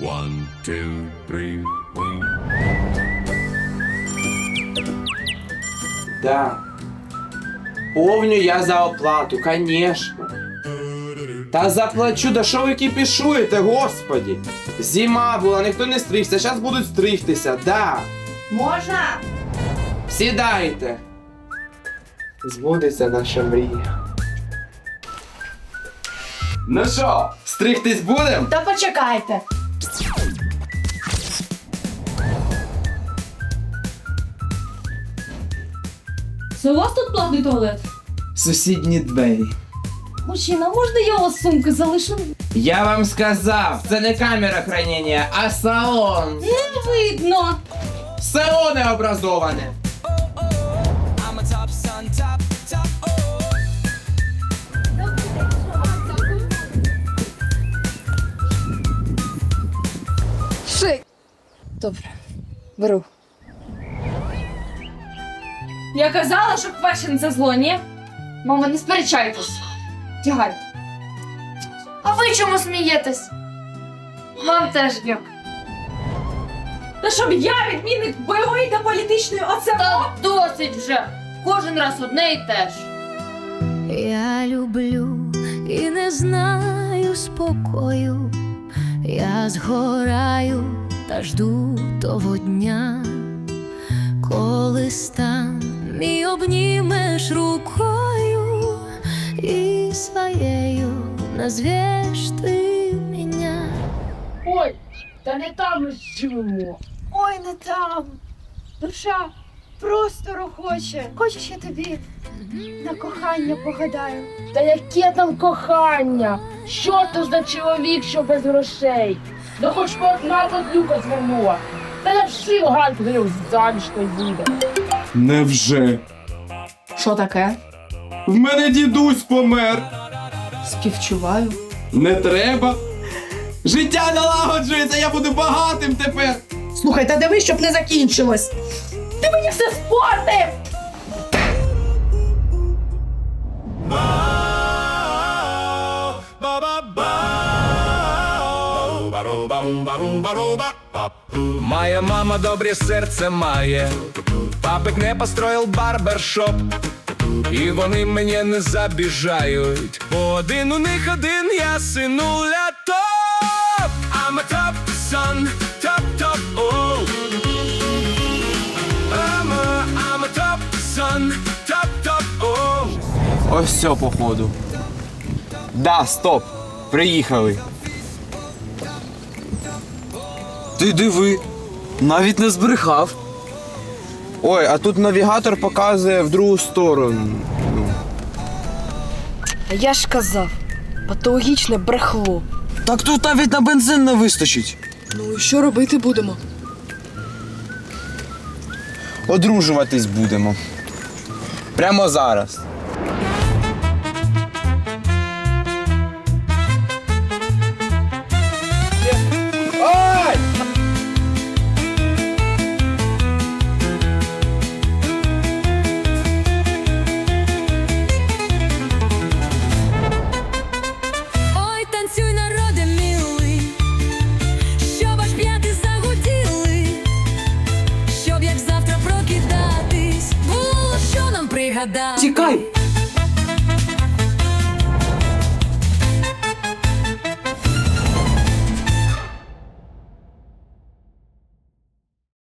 One, two, three, four. Да. Помню я за оплату, конечно. Та заплачу, да що ви кипішуєте, господі? Зима була, ніхто не стригся, зараз будуть стригтися, да. Можна? Сідайте. Збудеться наша мрія. Ну що, стригтись будем? Та почекайте. Це у вас тут платний туалет? Сусідні двері. Мужчина, можна я у вас сумки залишу? Я вам сказав, це не камера хранення, а салон. Не видно. Село необразоване. Шик. Добре, беру. Я казала, що фешн це зло, ні? Мама, не сперечайтесь. Тягай. А ви чому смієтесь? Вам теж як. Та щоб я, відмінник бойової та політичної, оце Та досить вже. Кожен раз одне і те ж. Я люблю і не знаю спокою. Я згораю та жду того дня, коли стан мій обнімеш рукою і своєю назвеш ти мене. Ой, та не там живемо. Ой, не там. Душа простору хоче. Хочеш, я тобі на кохання погадаю. Та яке там кохання? Що то за чоловік, що без грошей? Да хоч по одна люка звернула. Та я вшив гальку заміж той буде. Невже? Що таке? В мене дідусь помер. Співчуваю. Не треба. Життя налагоджується, я буду багатим тепер. Слухай, та дивись, щоб не закінчилось. Ти мені все спортив! Моя мама добре серце має, папик не построїв барбершоп, і вони мені не забіжають, бо один у них один я синуля топ. I'm a top son, top top oh. I'm a, I'm a top son, top top oh. Ось все, походу. Да, стоп. Приїхали. Ти диви, навіть не збрехав. Ой, а тут навігатор показує в другу сторону. А я ж казав, патологічне брехло. Так тут навіть на бензин не вистачить. Ну і що робити будемо? Одружуватись будемо. Прямо зараз. Щоб